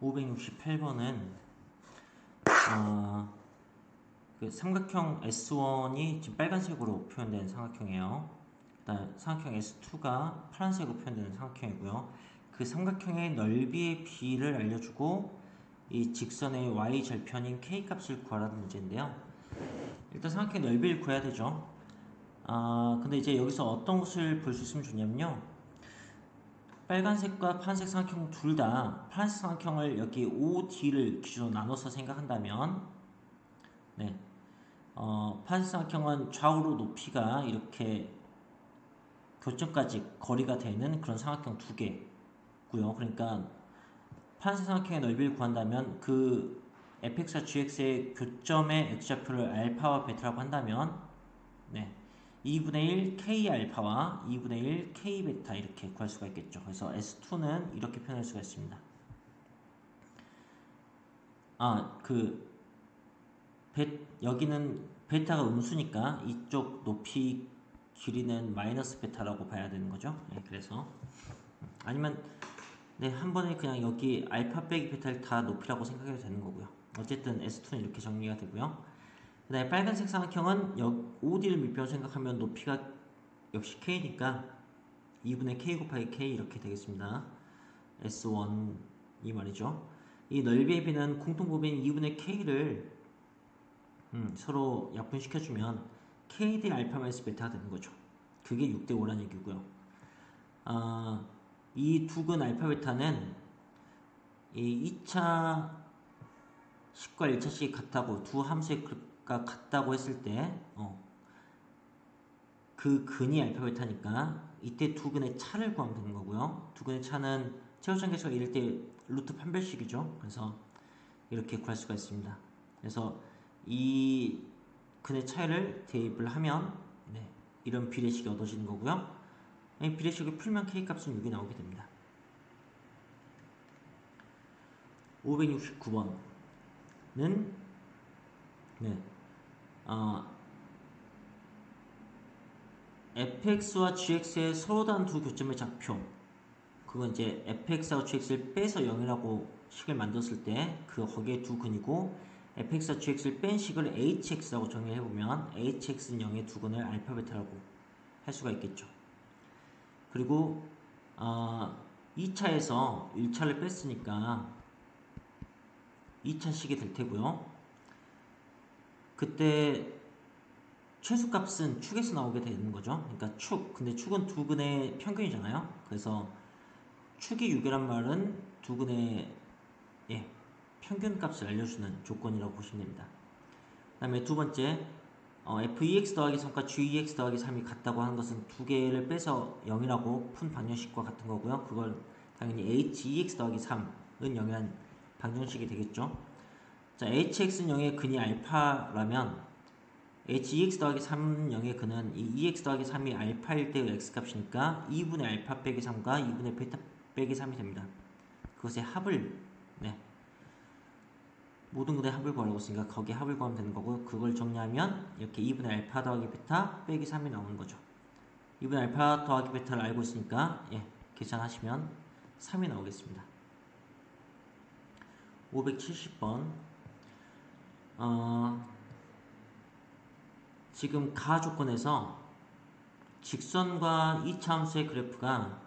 568번은 어, 그 삼각형 S1이 지금 빨간색으로 표현된 삼각형이에요. 그다음 삼각형 S2가 파란색으로 표현되는 삼각형이고요. 그 삼각형의 넓이의 비를 알려주고 이 직선의 y 절편인 k 값을 구하라는 문제인데요. 일단 삼각형의 넓이를 구해야 되죠. 아 근데 이제 여기서 어떤 것을 볼 수 있으면 좋냐면요. 빨간색과 파란색 삼각형 둘 다 파란색 삼각형을 여기 OD를 기준으로 나눠서 생각한다면 네. 어, 파란색 삼각형은 좌우로 높이가 이렇게 교점까지 거리가 되는 그런 삼각형 두 개고요. 그러니까 파란색 삼각형의 넓이를 구한다면 그 fx와 gx의 교점의 x좌표를 알파와 베타라고 한다면 네. 2분의 1 k 알파와 2분의 1 k 베타 이렇게 구할 수가 있겠죠. 그래서 S2는 이렇게 표현할 수가 있습니다. 아, 그 베, 여기는 베타가 음수니까 이쪽 높이 길이는 마이너스 베타라고 봐야 되는 거죠. 네, 그래서 아니면 네, 한 번에 그냥 여기 알파 빼기 베타를 다 높이라고 생각해도 되는 거고요. 어쨌든 S2는 이렇게 정리가 되고요. 그 다음에 빨간색 삼각형은 여, OD를 밑변 생각하면 높이가 역시 K니까 2분의 K 곱하기 K 이렇게 되겠습니다. S1이 말이죠. 이 넓이의 비는 공통부인 2분의 K를 음, 서로 약분시켜주면 K 대 알파 마이너스 베타가 되는 거죠. 그게 6대 5라는 얘기고요. 아, 이 두근 알파 베타는 이 2차 식과 1차 식이 같다고 두 함수의 가 같다고 했을 때, 어, 그 근이 알파 베타니까 이때 두 근의 차를 구하면 되는 거고요. 두 근의 차는 최고점 계수가 이럴 때 루트 판별식이죠. 그래서 이렇게 구할 수가 있습니다. 그래서 이 근의 차이를 대입을 하면 네, 이런 비례식이 얻어지는 거고요. 이 비례식을 풀면 k 값은 6이 나오게 됩니다. 569번은 네. 어, fx와 gx의 서로 다른 두 교점의 좌표 그건 이제 fx하고 gx를 빼서 0이라고 식을 만들었을 때 그 거기에 두 근이고 fx와 gx를 뺀 식을 hx라고 정의해보면 hx는 0의 두 근을 알파 베타라고 할 수가 있겠죠. 그리고 어, 2차에서 1차를 뺐으니까 2차 식이 될 테고요 그때 최소값은 축에서 나오게 되는 거죠. 그러니까 축. 근데 축은 두 근의 평균이잖아요. 그래서 축이 6이란 말은 두 근의 예, 평균값을 알려주는 조건이라고 보시면 됩니다. 그 다음에 두 번째 어, f2x 더하기 3과 g2x 더하기 3이 같다고 하는 것은 두 개를 빼서 0이라고 푼 방정식과 같은 거고요. 그걸 당연히 h2x 더하기 3은 0이란 방정식이 되겠죠. 자, hx는 0의 근이 알파라면 h2x 더하기 3은 0의 근은 이 2x 더하기 3이 알파일 때의 x값이니까 2분의 알파 빼기 3과 2분의 베타 빼기 3이 됩니다. 그것의 합을 네. 모든 근의 합을 구하라고 했으니까 거기에 합을 구하면 되는 거고 그걸 정리하면 이렇게 2분의 알파 더하기 베타 빼기 3이 나오는 거죠. 2분의 알파 더하기 베타를 알고 있으니까 예, 계산하시면 3이 나오겠습니다. 570번 어, 지금 가 조건에서 직선과 2차 함수의 그래프가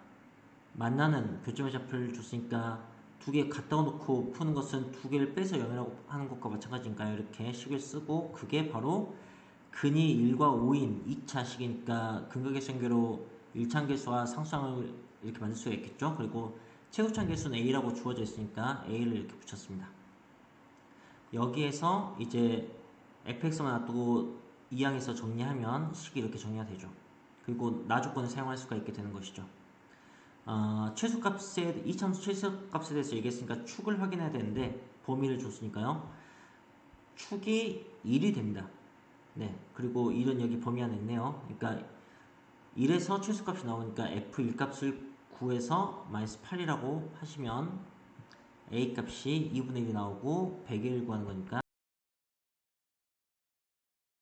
만나는 교점의 좌표를 줬으니까 두 개 갖다 놓고 푸는 것은 두 개를 빼서 0이라고 하는 것과 마찬가지니까요. 이렇게 식을 쓰고 그게 바로 근이 1과 5인 2차 식이니까 근각계수계로 1차 계수와 상수항을 이렇게 만들 수가 있겠죠. 그리고 최고차 계수는 A라고 주어져 있으니까 A를 이렇게 붙였습니다. 여기에서 이제 fx만 놔두고 이항에서 정리하면 식이 이렇게 정리가 되죠. 그리고 나 조건을 사용할 수가 있게 되는 것이죠. 어, 최소값에 이참수 최소값에 대해서 얘기했으니까 축을 확인해야 되는데 범위를 줬으니까요. 축이 1이 됩니다. 네. 그리고 1은 여기 범위 안에 있네요. 그러니까 1에서 최소값이 나오니까 f1 값을 구해서 마이너스 8이라고 하시면 a 값이 2분의 1이 나오고 100을 구하는 거니까